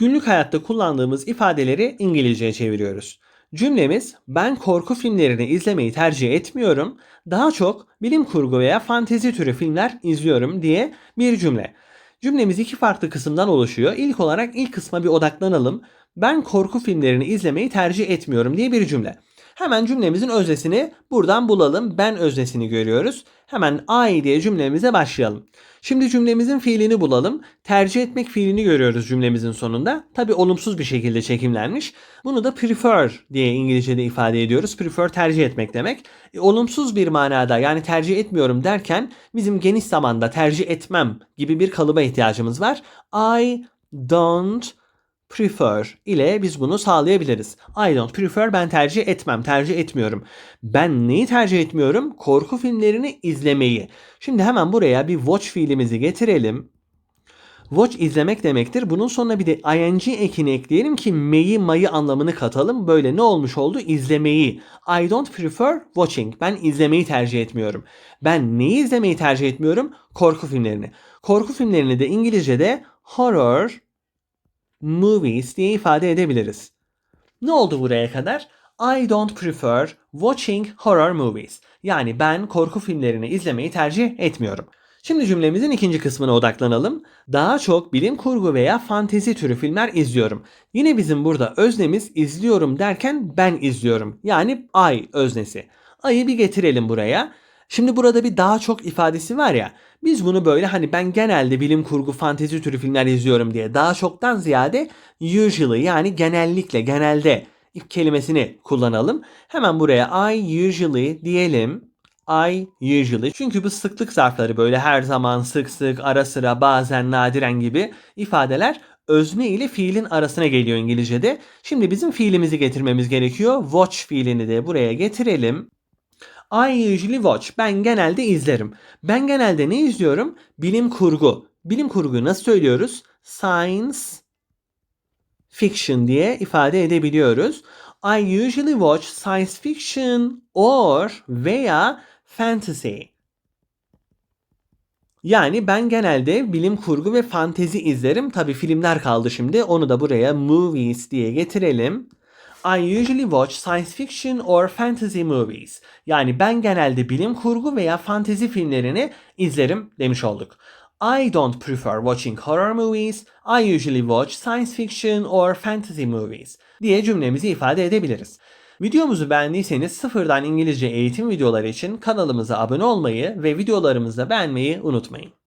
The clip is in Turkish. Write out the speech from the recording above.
Günlük hayatta kullandığımız ifadeleri İngilizceye çeviriyoruz. Cümlemiz ben korku filmlerini izlemeyi tercih etmiyorum. Daha çok bilim kurgu veya fantezi türü filmler izliyorum diye bir cümle. Cümlemiz iki farklı kısımdan oluşuyor. İlk olarak ilk kısma bir odaklanalım. Ben korku filmlerini izlemeyi tercih etmiyorum diye bir cümle. Hemen cümlemizin öznesini buradan bulalım. Ben öznesini görüyoruz. Hemen I diye cümlemize başlayalım. Şimdi cümlemizin fiilini bulalım. Tercih etmek fiilini görüyoruz cümlemizin sonunda. Tabi olumsuz bir şekilde çekimlenmiş. Bunu da prefer diye İngilizce'de ifade ediyoruz. Prefer tercih etmek demek. E, olumsuz bir manada yani tercih etmiyorum derken bizim geniş zamanda tercih etmem gibi bir kalıba ihtiyacımız var. I don't prefer ile biz bunu sağlayabiliriz. I don't prefer ben tercih etmem, tercih etmiyorum. Ben neyi tercih etmiyorum? Korku filmlerini izlemeyi. Şimdi hemen buraya bir watch fiilimizi getirelim. Watch izlemek demektir. Bunun sonuna bir de ing ekini ekleyelim ki meyi mayı anlamını katalım. Böyle ne olmuş oldu? İzlemeyi. I don't prefer watching. Ben izlemeyi tercih etmiyorum. Ben neyi izlemeyi tercih etmiyorum? Korku filmlerini. Korku filmlerini de İngilizce'de horror movies diye ifade edebiliriz. Ne oldu buraya kadar? I don't prefer watching horror movies. Yani ben korku filmlerini izlemeyi tercih etmiyorum. Şimdi cümlemizin ikinci kısmına odaklanalım. Daha çok bilim kurgu veya fantezi türü filmler izliyorum. Yine bizim burada öznemiz izliyorum derken ben izliyorum. Yani I öznesi. I'ı bir getirelim buraya. Şimdi burada bir daha çok ifadesi var ya. Biz bunu böyle hani ben genelde bilim kurgu fantezi türü filmler izliyorum diye daha çoktan ziyade usually yani genellikle genelde kelimesini kullanalım. Hemen buraya I usually diyelim. I usually. Çünkü bu sıklık zarfları böyle her zaman, sık sık, ara sıra, bazen, nadiren gibi ifadeler özne ile fiilin arasına geliyor İngilizce'de. Şimdi bizim fiilimizi getirmemiz gerekiyor. Watch fiilini de buraya getirelim. I usually watch. Ben genelde izlerim. Ben genelde ne izliyorum? Bilim kurgu. Bilim kurgu nasıl söylüyoruz? Science fiction diye ifade edebiliyoruz. I usually watch science fiction or veya fantasy. Yani ben genelde bilim kurgu ve fantezi izlerim. Tabi filmler kaldı şimdi. Onu da buraya movies diye getirelim. I usually watch science fiction or fantasy movies. Yani ben genelde bilim kurgu veya fantezi filmlerini izlerim demiş olduk. I don't prefer watching horror movies. I usually watch science fiction or fantasy movies diye cümlemizi ifade edebiliriz. Videomuzu beğendiyseniz sıfırdan İngilizce eğitim videoları için kanalımıza abone olmayı ve videolarımızı beğenmeyi unutmayın.